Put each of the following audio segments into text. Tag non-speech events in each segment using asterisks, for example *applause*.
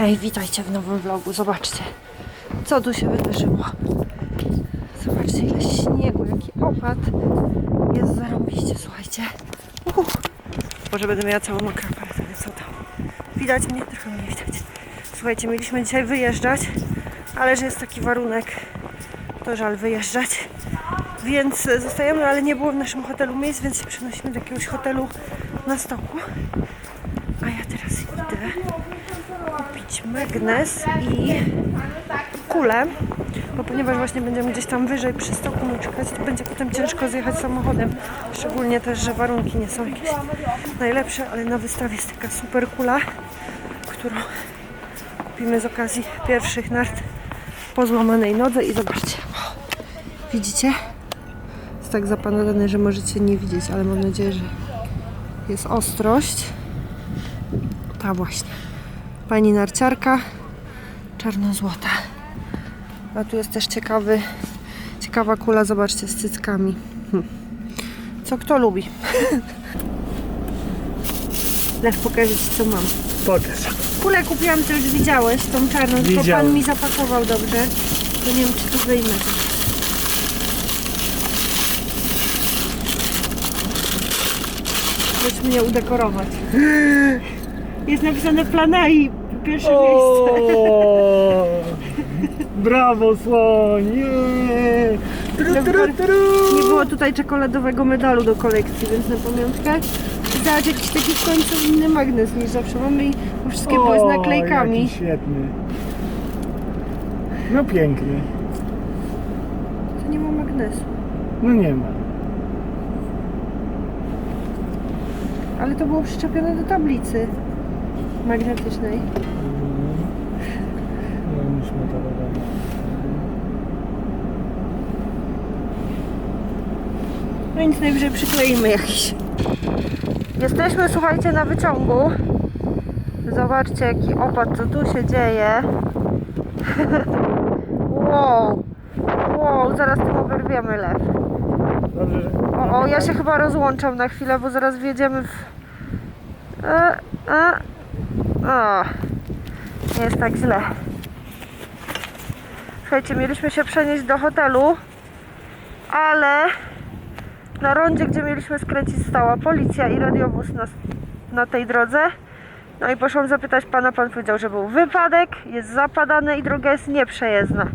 Hej, witajcie w nowym vlogu. Zobaczcie, co tu się wydarzyło. Zobaczcie, ile śniegu, jaki opad. Jest zarąbiście, słuchajcie. Może będę miała całą mokrą paletę, co tam. Widać mnie? Trochę mnie widać. Słuchajcie, mieliśmy dzisiaj wyjeżdżać, ale że jest taki warunek, to żal wyjeżdżać. Więc zostajemy, ale nie było w naszym hotelu miejsc, więc się przenosimy do jakiegoś hotelu na stoku. A ja teraz idę kupić magnes i kulę, bo ponieważ właśnie będziemy gdzieś tam wyżej przy stoku czekać, to będzie potem ciężko zjechać samochodem. Szczególnie też, że warunki nie są jakieś najlepsze, ale na wystawie jest taka super kula, którą kupimy z okazji pierwszych nart po złamanej nodze i zobaczcie. Widzicie? Jest tak zapanowany, że możecie nie widzieć, ale mam nadzieję, że jest ostrość. Ta właśnie. Pani narciarka czarno-złota. A tu jest też ciekawy, ciekawa kula, zobaczcie, z cyckami. Hm. Co kto lubi. *laughs* Lew, pokażę Ci co mam. Pokaż. Kulę kupiłam, to już widziałeś, tą czarną, tylko Widziałem. pan mi zapakował dobrze. To nie wiem, czy tu wyjmę. Chodź mnie udekorować. *gasps* Jest napisane Planai, pierwsze miejsce. O, Brawo słoń! Nie. Tru, tru, tru. Nie było tutaj czekoladowego medalu do kolekcji, więc na pamiątkę. Zobacz, jakiś taki w końcu inny magnes niż zawsze mamy i wszystkie były z O, naklejkami. Świetny. No piękny. To nie ma magnesu. No nie ma. Ale to było przyczepione do tablicy magnetycznej. No już ma to wiadomo. Nic najwyżej przykleimy jakiś. Jesteśmy, słuchajcie, na wyciągu. Zobaczcie, jaki opad, co tu się dzieje. *laughs* wow. Wow, zaraz tym oberwiemy lew. Dobrze. O, o, ja się chyba rozłączam na chwilę, bo zaraz wjedziemy w... E, e, o, nie jest tak źle. Słuchajcie, mieliśmy się przenieść do hotelu, ale na rondzie, gdzie mieliśmy skręcić, stała policja i radiowóz na, na tej drodze. No i poszłam zapytać pana, pan powiedział, że był wypadek, jest zapadane i droga jest nieprzejezdna.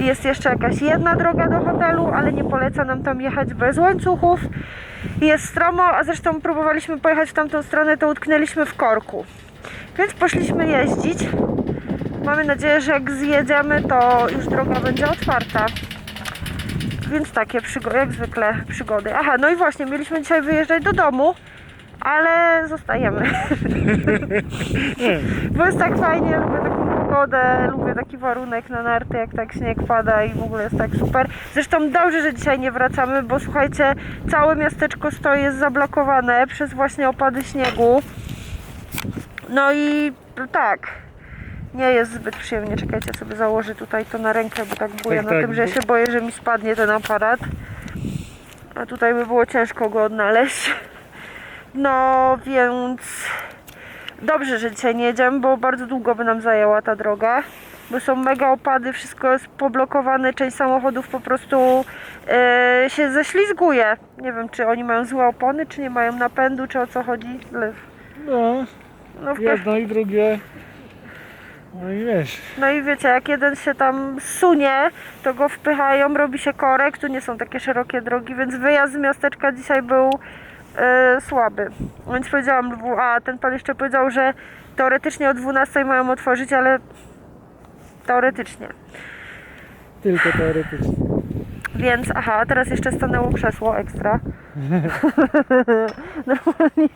I Jest jeszcze jakaś jedna droga do hotelu, ale nie poleca nam tam jechać bez łańcuchów. Jest stromo, a zresztą próbowaliśmy pojechać w tamtą stronę, to utknęliśmy w korku. Więc poszliśmy jeździć. Mamy nadzieję, że jak zjedziemy, to już droga będzie otwarta. Więc takie przygody, jak zwykle przygody. Aha, no i właśnie, mieliśmy dzisiaj wyjeżdżać do domu, ale zostajemy. *laughs* Bo jest tak fajnie, lubię taką pogodę, lubię taki warunek na narty, jak tak śnieg pada i w ogóle jest tak super. Zresztą dobrze, że dzisiaj nie wracamy, bo słuchajcie, całe miasteczko stoi jest zablokowane przez właśnie opady śniegu. No i tak, nie jest zbyt przyjemnie. Czekajcie, sobie założę tutaj to na rękę, bo tak buję Tak, na tak. tym, że się boję, że mi spadnie ten aparat. A tutaj by było ciężko go odnaleźć. No więc dobrze, że dzisiaj nie jedziemy, bo bardzo długo by nam zajęła ta droga. Bo są mega opady, wszystko jest poblokowane, część samochodów po prostu e, się ześlizguje. Nie wiem, czy oni mają złe opony, czy nie mają napędu, czy o co chodzi. Lew. No, No, w jedno i drugie. No i wiesz. No i wiecie, jak jeden się tam sunie, to go wpychają, robi się korek, tu nie są takie szerokie drogi, więc wyjazd z miasteczka dzisiaj był e, słaby. Więc powiedziałam Lwu, a ten pan jeszcze powiedział, że teoretycznie o 12 mają otworzyć, ale teoretycznie. Tylko teoretycznie. Więc, aha, teraz jeszcze stanęło krzesło ekstra. *laughs* *laughs* Normalnie.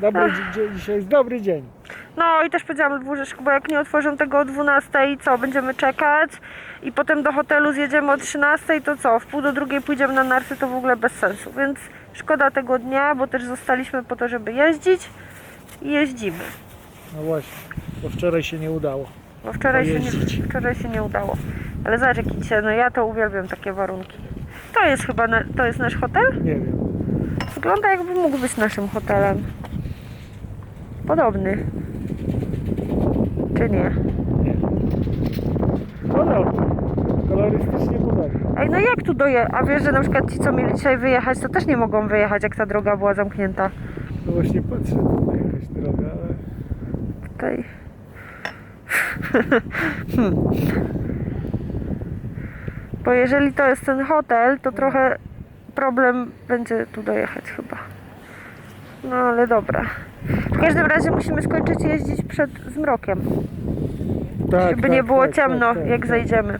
Dobry, dzi- dzisiaj jest dobry dzień. No i też powiedziałam że bo jak nie otworzą tego o 12, co, będziemy czekać i potem do hotelu zjedziemy o 13, to co, w pół do drugiej pójdziemy na narty, to w ogóle bez sensu, więc szkoda tego dnia, bo też zostaliśmy po to, żeby jeździć i jeździmy, No właśnie, bo wczoraj się nie udało. bo wczoraj się, Pojeździć. nie, wczoraj się nie udało. Ale zobacz jaki dzisiaj, no ja to uwielbiam takie warunki. To jest chyba, na, to jest nasz hotel? Nie wiem. Wygląda jakby mógł być naszym hotelem. Podobny. czy nie? Nie. No dobrze. Kolorystycznie podobnie. Ej, no jak tu doje? A wiesz, że na przykład ci, co mieli dzisiaj wyjechać, to też nie mogą wyjechać, jak ta droga była zamknięta. No właśnie patrzę, tutaj jakaś droga, ale... Tutaj. Hmm. *laughs* Bo jeżeli to jest ten hotel, to trochę problem będzie tu dojechać chyba. No ale dobra. W każdym razie musimy skończyć jeździć przed zmrokiem, Tak, żeby tak, nie było tak, ciemno, tak, tak, jak tak. zejdziemy.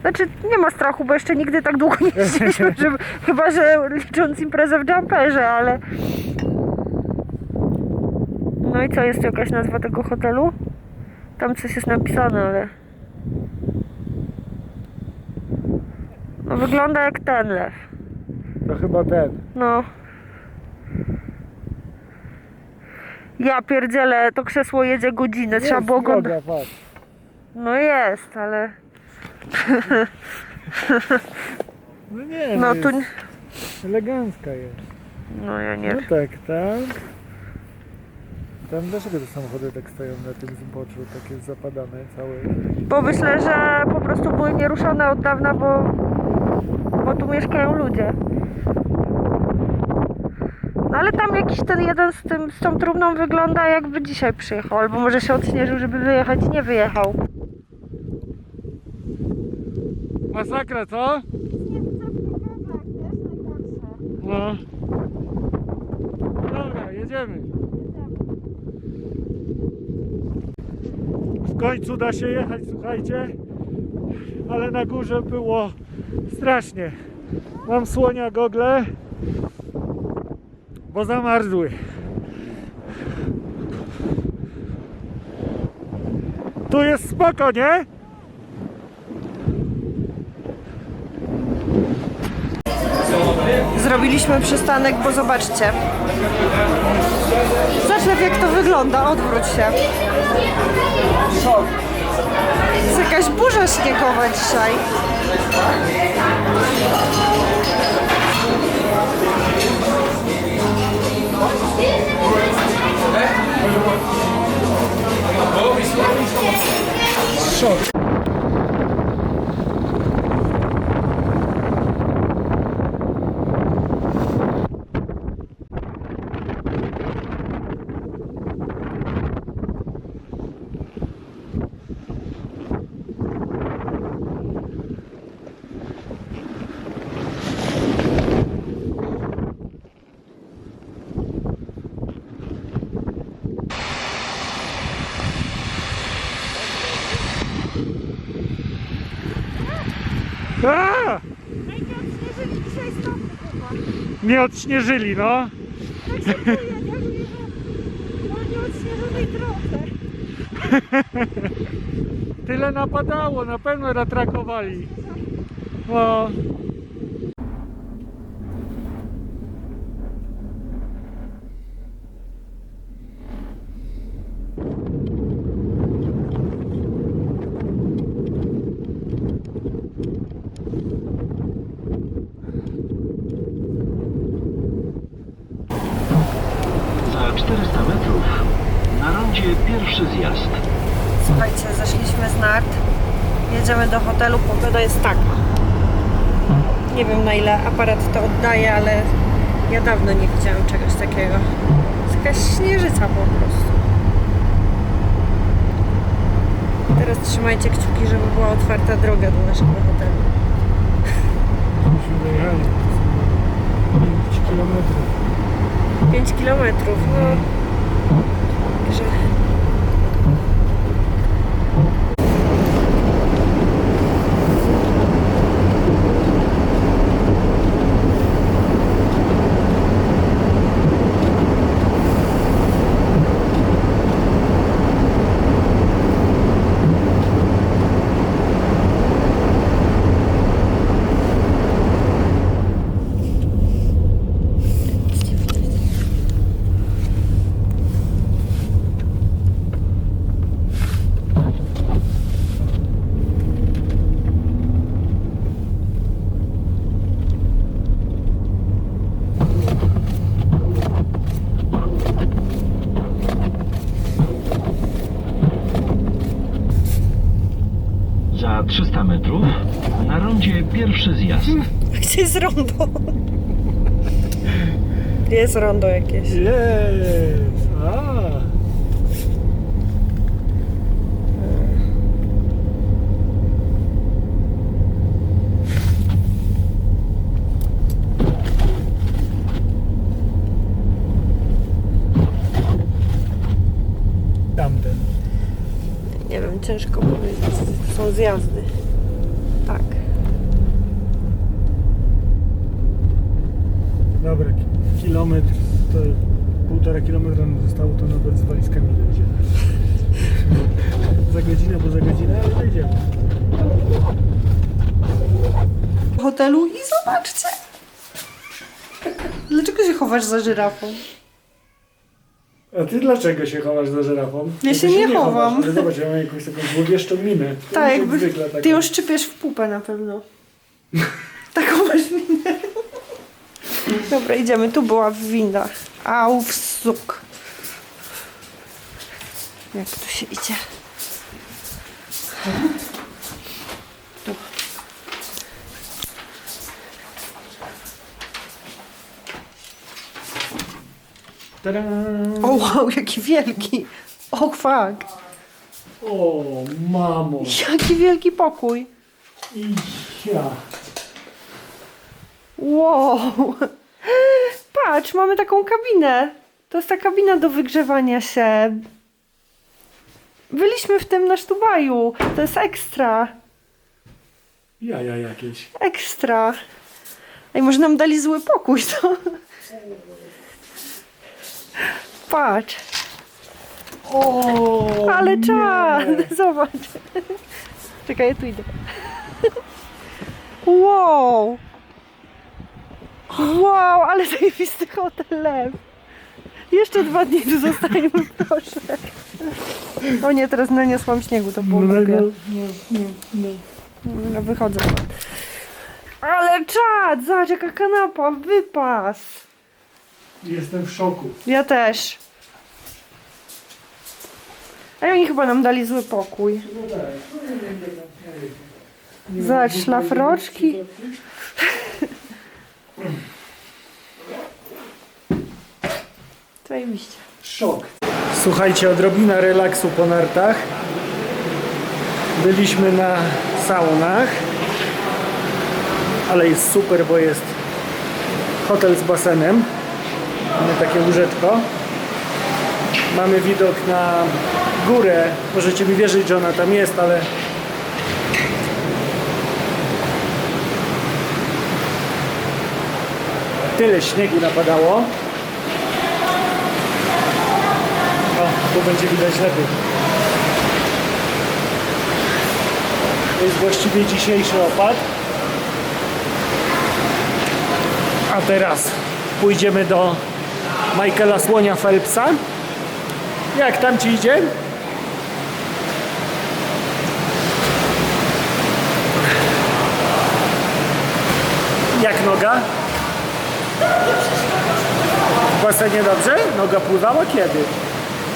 Znaczy nie ma strachu, bo jeszcze nigdy tak długo nie *laughs* jeździliśmy, żeby, chyba że licząc imprezę w jumperze, ale... No i co, jest tu jakaś nazwa tego hotelu? Tam coś jest napisane, ale... No wygląda jak ten lew. To chyba ten. No. Ja pierdzielę, to krzesło jedzie godzinę, trzeba było go... droga, patrz. No jest, ale... *laughs* No nie, No no tu... elegancka jest. No ja nie No wiem. tak, tak. Tam dlaczego te samochody tak stoją na tym zboczu, takie zapadane całe? Bo myślę, że po prostu były nieruszone od dawna, bo, bo tu mieszkają ludzie. Ale tam jakiś ten jeden z, tym, z tą trumną wygląda jakby dzisiaj przyjechał, albo może się odśnieżył, żeby wyjechać nie wyjechał. Masakra, co? No. Dobra, jedziemy. W końcu da się jechać, słuchajcie. Ale na górze było strasznie. Mam słonia gogle, bo zamarzły. Tu jest spoko, nie? Zrobiliśmy przystanek, bo zobaczcie. Zacznę jak to wygląda, odwróć się. Jest jakaś burza śniegowa dzisiaj. Szok. A! Nie odśnieżyli, no. *laughs* Tyle napadało, na pewno ratrakowali. No. Za 400 metrów na rondzie pierwszy zjazd. Słuchajcie, zeszliśmy z nart. Jedziemy do hotelu, pogoda jest taka. Nie wiem na ile aparat to oddaje, ale ja dawno nie widziałam czegoś takiego. Jest jakaś śnieżyca po prostu. Teraz trzymajcie kciuki, żeby była otwarta droga do naszego hotelu. Myśmy dojechali. 5 kilometrów. 5 kilometrów, no. Także... rondo? Jest rondo jakieś. Jest! A. Tamten. Nie wiem, ciężko powiedzieć. To są zjazdy. Tak. Dobra, ki- kilometr, to półtora kilometra nam zostało, to nawet z walizkami dojdzie. za godzinę, bo za godzinę, ale dojdziemy. W hotelu i zobaczcie. Dlaczego się chowasz za żyrafą? A ty dlaczego się chowasz za żyrafą? Ja Ty się nie chowam. chowasz, ale zobacz, ja mam jakąś taką złowieszczą minę. Tak, Jak jakby zwykle taką. ty ją szczypiesz w pupę na pewno. *laughs* Taką masz minę. Dobra, idziemy. Tu była winda. Aufzug. Jak tu się idzie? Tada! O wow, jaki wielki. O fuck. O, mamo. Jaki wielki pokój. I ja. Wow! Patrz, mamy taką kabinę. To jest ta kabina do wygrzewania się. Byliśmy w tym na Sztubaju. To jest ekstra. Jaja jakieś. Ekstra. Ej, może nam dali zły pokój, to? Patrz, O, ale czad! *laughs* Zobacz. Czekaj, ja tu idę. Wow! Wow, ale zajebisty hotel lew. Jeszcze dwa dni tu zostajemy, *laughs* proszę. O nie, teraz naniosłam śniegu, to było No, głupie. no, no. No, wychodzę. Ale czad! Zobacz, jaka kanapa, wypas. Jestem w szoku. Ja też. A oni chyba nam dali zły pokój. No tak. Nie Zobacz, ma- szlafroczki. Zajebiście. Szok. Słuchajcie, odrobina relaksu po nartach. Byliśmy na saunach, ale jest super, bo jest hotel z basenem. Mamy takie łóżeczko. Mamy widok na górę. Możecie mi wierzyć, że ona tam jest, ale tyle śniegu napadało. O, tu będzie widać lepiej. To jest właściwie dzisiejszy opad. A teraz pójdziemy do Michaela Słonia Phelpsa. Jak tam ci idzie? Jak noga? W basenie dobrze? Noga pływała kiedy?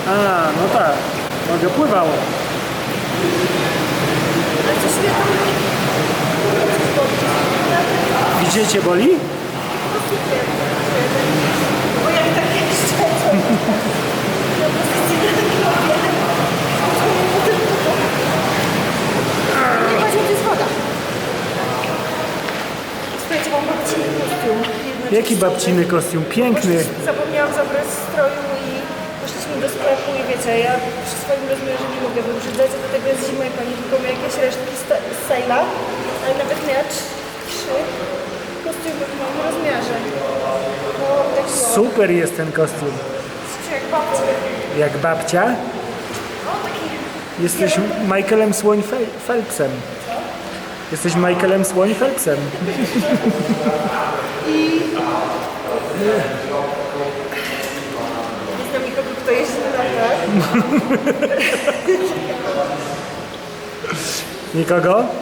A, no tak. Noga pływała. Gdzie cię boli? Słuchajcie, mam babciny kostium. Jaki babciny kostium? Piękny. Zapomniałam zabrać stroju i poszliśmy do sklepu i wiecie, ja przy swoim rozmiarze nie mogę wybrzydzać, a do tego jest zima i pani tylko miała jakieś resztki z sejla, ale nawet miała trz- trzy kostiumy w moim rozmiarze. No, tak. Super jest ten kostium. Jak babci. Jak babcia. O, taki Jesteś Michaelem Słoń Phelpsem. Jesteś Michaelem Słoń Phelpsem. Nie znam nikogo, kto jeździ na nartach. *laughs* Nikogo?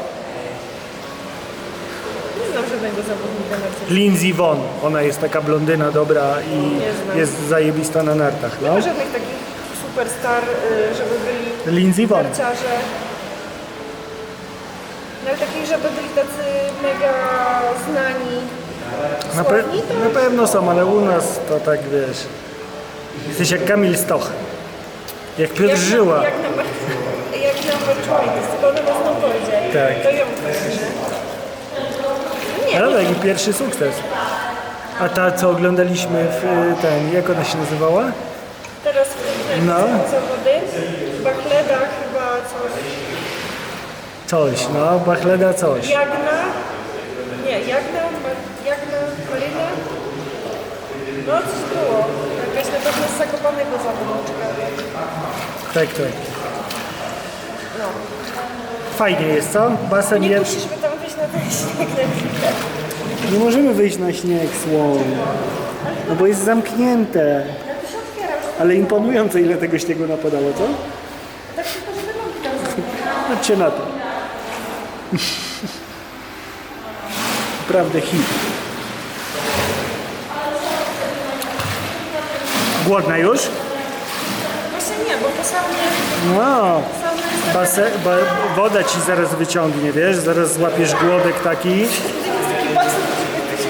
Nie żadnego zawodnika narciarza. Lindsey Vonn. Ona jest taka blondyna dobra i Nie znam. jest zajebista na nartach. Nie No. ma żadnych takich superstar, y, żeby byli Lindsey Vonn. narciarze. No ale takich, żeby byli tacy mega znani. Na, pe- Słowni to na pewno są, ale u nas to tak wiesz. Jesteś jak Kamil Stoch. Jak Piotr jak Żyła. Na, jak na, jak na *laughs* Merchwine, tylko ona na snowboardzie. Tak. To ją kojarzę. No nie, Ale taki pierwszy sukces. A ta, co oglądaliśmy w y, ten, jak ona się nazywała? teraz w tym No. zawody. Bachleda chyba coś. Coś, no, Bachleda coś. Jagna. Nie, Jagna, Ma- Jagna, Malina. No coś było. Jakaś na pewno z Zakopanego zawodniczka. Tak, tak. No. Fajnie jest, co? Basen Nie jest. musisz by tam wyjść na ten śnieg na chwilę. Nie możemy wyjść na śnieg, słoń. No bo jest zamknięte. Ale imponująco ile tego śniegu napadało, co? Tak na to. *laughs* Naprawdę hit. Głodna już? Właśnie nie, bo po No. Base, ba, woda ci zaraz wyciągnie, wiesz? Zaraz złapiesz głodek taki. To jest taki basen, żeby ty się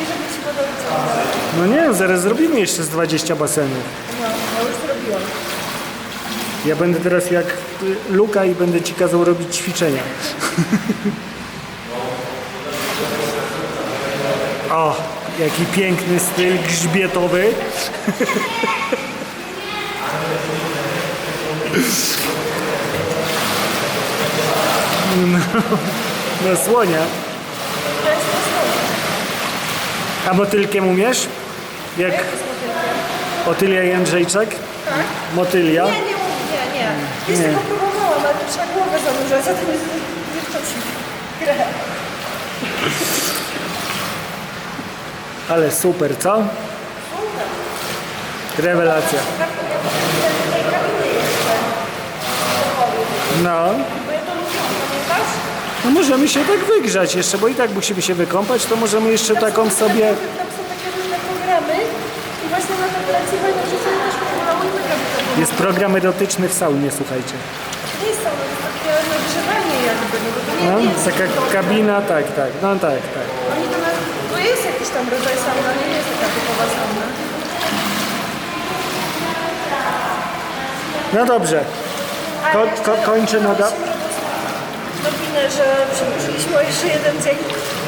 i żeby ci woda wyciągnęła. No nie, zaraz zrobimy jeszcze z 20 basenów. No, ja już zrobiłam. Ja będę teraz jak Luka i będę ci kazał robić ćwiczenia. *laughs* O, jaki piękny styl grzbietowy. *laughs* No, na słonia. To jest na słonie. A motylkiem umiesz? Jak jest? Otylia Jędrzejczak? Tak? Motylia? Nie, nie, nie, nie. Kiedyś Nie. tego próbowałam, ale to trzeba głowę zanurzać, a to jest dziewczący grę. Ale super, co? Rewelacja. Tak, kabinie jeszcze. No, no możemy się tak wygrzać jeszcze, bo i tak musimy się wykąpać, to możemy jeszcze taką sobie... Tam są takie różne programy i właśnie na fajne też i. Jest program erotyczny w saunie, słuchajcie. Nie jest to takie nagrzewanie jakby, no bo to nie, No, nie jest taka to- kabina, tak, tak, no tak, tak. Oni to, na, to jest jakiś tam rodzaj sauna, nie jest taka typowa sauna. No dobrze, A Ko- jeszcze ko- kończę nada- Nowinę, że przedłużyliśmy o jeszcze jeden dzień.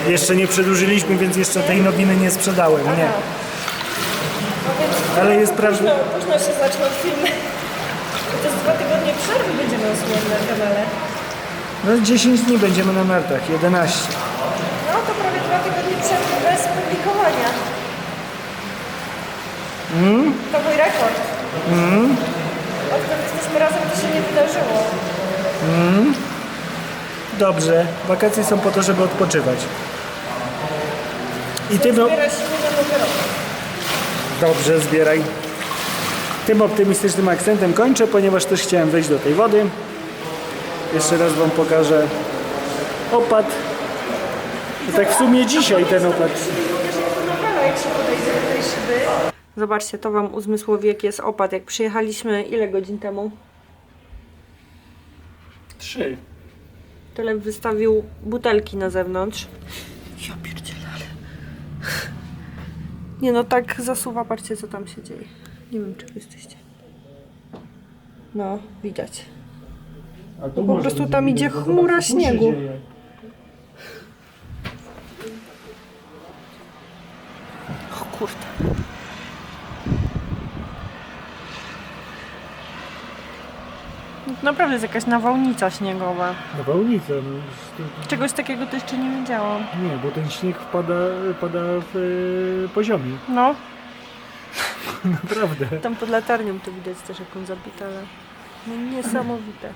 jeszcze nie przedłużyliśmy, więc jeszcze tej nowiny nie sprzedałem, nie. No Ale jest prawda... późno, późno się zaczną filmy. To jest dwa tygodnie przerwy będziemy osłonić na kanale. No 10 dni będziemy na nartach, 11. No to prawie dwa tygodnie przerwy bez publikowania. To mój rekord. Odkąd jesteśmy razem, to się nie wydarzyło. Dobrze, wakacje są po to, żeby odpoczywać. I Zbiera siły na nowy rok. Dobrze, zbieraj. Tym optymistycznym akcentem kończę, ponieważ też chciałem wejść do tej wody. Jeszcze raz Wam pokażę opad. I tak w sumie dzisiaj ten opad. Zobaczcie, to Wam uzmysłowi, jaki jest opad. Jak przyjechaliśmy, ile godzin temu? Trzy. Tyle wystawił butelki na zewnątrz. Ja pierdzielę, ale... Nie no, tak zasuwa, patrzcie co tam się dzieje. Nie wiem, czy wy jesteście. No, widać. A tu Po prostu tam idzie chmura śniegu. O Naprawdę jest jakaś nawałnica śniegowa. Nawałnica, no. Czegoś takiego to jeszcze nie wiedziałam. Nie, bo ten śnieg wpada, pada w e, poziomie. No, *laughs* Naprawdę. tam pod latarnią to widać też jak on zabita, ale no niesamowite.